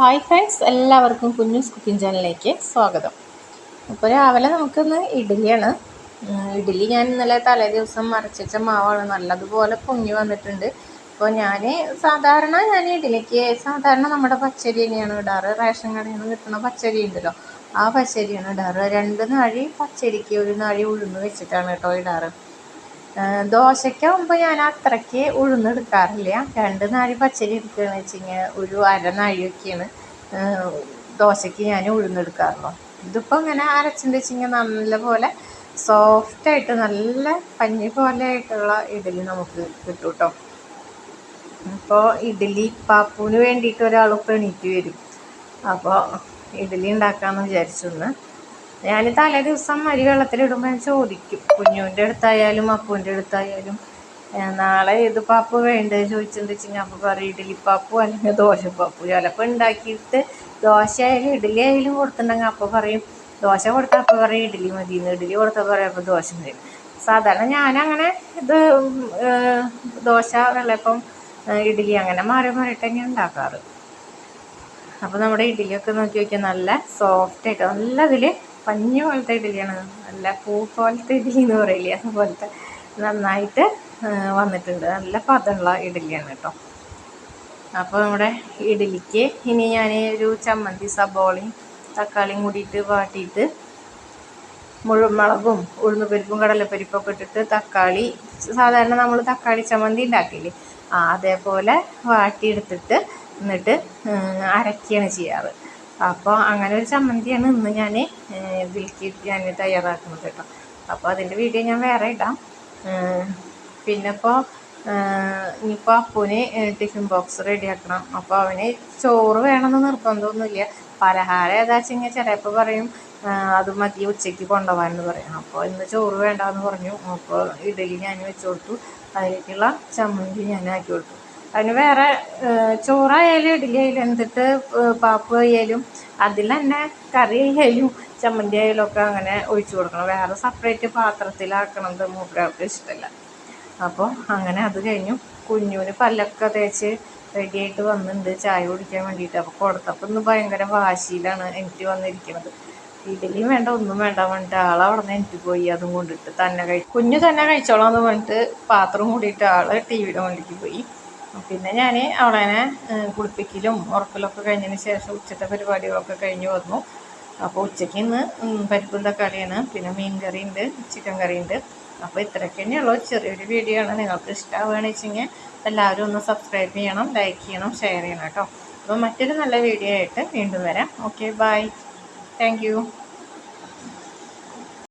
Hi friends എല്ലാവർക്കും കുഞ്ഞുസ് cooking ചാനലിലേക്ക് സ്വാഗതം. അപ്പോൾ രാവിലെ നമുക്കിന്ന് ഇഡ്ഡലിയാണ്. ഇഡ്ഡലി ഞാൻ ഇന്നലെ തലേ ദിവസം മറച്ചുവെച്ച മാവാണ്. നല്ലതുപോലെ പൊങ്ങി വന്നിട്ടുണ്ട്. അപ്പോൾ ഞാൻ സാധാരണ ഞാൻ ഇഡ്ഡലിക്ക് സാധാരണ നമ്മുടെ പച്ചരി തന്നെയാണ് ഇടാറ്. റേഷൻ കടയിൽ നിന്ന് കിട്ടുന്ന പച്ചരി ഉണ്ടല്ലോ ആ പച്ചരിയാണ് ഇടാറ്. രണ്ട് നാഴി പച്ചരിക്ക് ഒരു നാഴി ഉഴുന്ന് വെച്ചിട്ടാണ് കേട്ടോ ഇടാറ്. ദോശയ്ക്കാകുമ്പോൾ ഞാൻ അത്രയ്ക്ക് ഉഴുന്നെടുക്കാറില്ല. രണ്ട് നാഴി പച്ചരി എടുക്കുകയെന്ന് വെച്ച് കഴിഞ്ഞാൽ ഒരു അര നാഴിയൊക്കെയാണ് ദോശയ്ക്ക് ഞാൻ ഉഴുന്നെടുക്കാറുള്ളൂ. ഇതിപ്പോൾ ഇങ്ങനെ അരച്ചെന്ന് വെച്ച് കഴിഞ്ഞാൽ നല്ല പോലെ സോഫ്റ്റായിട്ട് നല്ല പഞ്ഞി പോലെ ആയിട്ടുള്ള ഇഡലി നമുക്ക് കിട്ടും കേട്ടോ അപ്പോൾ ഇഡലി പാപ്പുവിന് വേണ്ടിയിട്ട് ഒരാൾ ഇപ്പോൾ എണീറ്റ് വരും. അപ്പോൾ ഇഡലി ഉണ്ടാക്കാമെന്ന് വിചാരിച്ചു ഞാൻ തലേ ദിവസം അരി വെള്ളത്തിലിടുമ്പോൾ ഞാൻ ചോദിക്കും കുഞ്ഞുവിന്റെ അടുത്തായാലും അപ്പുവിന്റെ അടുത്തായാലും നാളെ ഏത് പാപ്പ് വേണ്ടത് ഞാൻ അപ്പോൾ പറയും ഇഡ്ഡലി പാപ്പു അല്ലെങ്കിൽ ദോശപ്പാപ്പു. ചിലപ്പോൾ ഉണ്ടാക്കിയിട്ട് ദോശ ആയാലും ഇഡ്ഡലി ആയാലും കൊടുത്തിട്ടുണ്ടെങ്കിൽ അപ്പോൾ പറയും ദോശ കൊടുത്താൽ അപ്പോൾ പറയും ഇഡ്ഡലി മതി ഇഡ്ഡലി കൊടുത്താൽ പറയും അപ്പോൾ ദോശ മതി. സാധാരണ ഞാനങ്ങനെ ഇത് ദോശ വെള്ളപ്പം ഇഡ്ഡലി അങ്ങനെ മാറി മാറിയിട്ട് തന്നെ ഉണ്ടാക്കാറ്. അപ്പോൾ നമ്മുടെ ഇഡ്ഡലിയൊക്കെ നോക്കി നോക്കിയാൽ നല്ല സോഫ്റ്റായിട്ട് നല്ല ഇതിൽ പഞ്ഞി പോലത്തെ ഇഡ്ഡലിയാണ്. നല്ല പൂ പോലത്തെ ഇഡ്ഡലി എന്ന് പറയില്ലേ അതുപോലത്തെ നന്നായിട്ട് വന്നിട്ടുണ്ട്. നല്ല പതമുള്ള ഇഡ്ഡലിയാണ് കേട്ടോ അപ്പോൾ നമ്മുടെ ഇഡ്ഡലിക്ക് ഇനി ഞാൻ ഒരു ചമ്മന്തി സബോളയും തക്കാളിയും കൂടിയിട്ട് വാട്ടിയിട്ട് മുഴുമുളകും ഉഴുന്നുപരിപ്പും കടലപ്പരിപ്പൊക്കെ ഇട്ടിട്ട് തക്കാളി സാധാരണ നമ്മൾ തക്കാളി ചമ്മന്തി ഉണ്ടാക്കില്ലേ ആ അതേപോലെ വാട്ടിയെടുത്തിട്ട് എന്നിട്ട് അരക്കുകയാണ് ചെയ്യാറ്. അപ്പോൾ അങ്ങനെ ഒരു ചമ്മന്തിയാണ് ഇന്ന് ഞാൻ ഇതിലേക്ക് ഞാൻ തയ്യാറാക്കുന്നത് കേട്ടോ. അപ്പോൾ അതിന്റെ വീഡിയോ ഞാൻ വേറെ ഇടാം. പിന്നെ ഇപ്പോൾ ഇനിയിപ്പോൾ അപ്പുവിന് ടിഫിൻ ബോക്സ് റെഡിയാക്കണം. അപ്പോൾ അവന് ചോറ് വേണമെന്ന് നിർബന്ധമൊന്നുമില്ല പലഹാരം ഏതാ വെച്ചെങ്കിൽ ചിലപ്പോൾ പറയും അത് മതി ഉച്ചയ്ക്ക് കൊണ്ടുപോകാനെന്ന് പറയും. അപ്പോൾ ഇന്ന് ചോറ് വേണ്ടാന്ന് പറഞ്ഞു. അപ്പോൾ ഇഡലി ഞാൻ വെച്ചു കൊടുത്തു. അതിലേക്കുള്ള ചമ്മന്തി ഞാൻ ആക്കി കൊടുത്തു. അതിന് വേറെ ചോറായാലും ഇഡലി ആയാലും എന്തിട്ട് പാപ്പ് ആയാലും അതിൽ തന്നെ കറി ആയാലും ചമ്മന്തി ആയാലും ഒക്കെ അങ്ങനെ ഒഴിച്ചു കൊടുക്കണം. വേറെ സെപ്പറേറ്റ് പാത്രത്തിലാക്കണത് മൂപ്പരാൾക്ക് ഇഷ്ടമല്ല അപ്പോൾ അങ്ങനെ അത് കഴിഞ്ഞു. കുഞ്ഞുവിന് പല്ലൊക്കെ തേച്ച് റെഡിയായിട്ട് വന്നിട്ടുണ്ട് ചായ കുടിക്കാൻ വേണ്ടിയിട്ട്. അപ്പോൾ കൊടുത്തപ്പോൾ ഇന്ന് ഭയങ്കര വാശിയിലാണ് എനിക്ക് വന്നിരിക്കുന്നത് ഇഡലിയും വേണ്ട ഒന്നും വേണ്ട പറഞ്ഞിട്ട് ആൾ അവിടെ നിന്ന് എനിക്ക് പോയി. അതും കൊണ്ടിട്ട് തന്നെ കഴി കുഞ്ഞു തന്നെ കഴിച്ചോളാം എന്ന് പറഞ്ഞിട്ട് പാത്രം കൂടിയിട്ട് ആൾ ടി വിയുടെ വണ്ടിക്ക് പോയി. പിന്നെ ഞാൻ അവളെ കുളിപ്പിക്കലും ഉറക്കലൊക്കെ കഴിഞ്ഞതിന് ശേഷം ഉച്ചത്തെ പരിപാടികളൊക്കെ കഴിഞ്ഞ് വന്നു. അപ്പോൾ ഉച്ചയ്ക്ക് ഇന്ന് പരിപ്പും തക്കാളിയാണ് പിന്നെ മീൻ കറി ഉണ്ട് ചിക്കൻ കറി ഉണ്ട് അപ്പോൾ ഇത്രയൊക്കെ തന്നെയുള്ളൂ ചെറിയൊരു വീഡിയോ ആണ്. നിങ്ങൾക്ക് ഇഷ്ടമാവുകയാണെന്ന് വെച്ചെങ്കിൽ എല്ലാവരും ഒന്ന് സബ്സ്ക്രൈബ് ചെയ്യണം ലൈക്ക് ചെയ്യണം ഷെയർ ചെയ്യണം കേട്ടോ. അപ്പോൾ മറ്റൊരു നല്ല വീഡിയോ ആയിട്ട് വീണ്ടും വരാം. Okay bye thank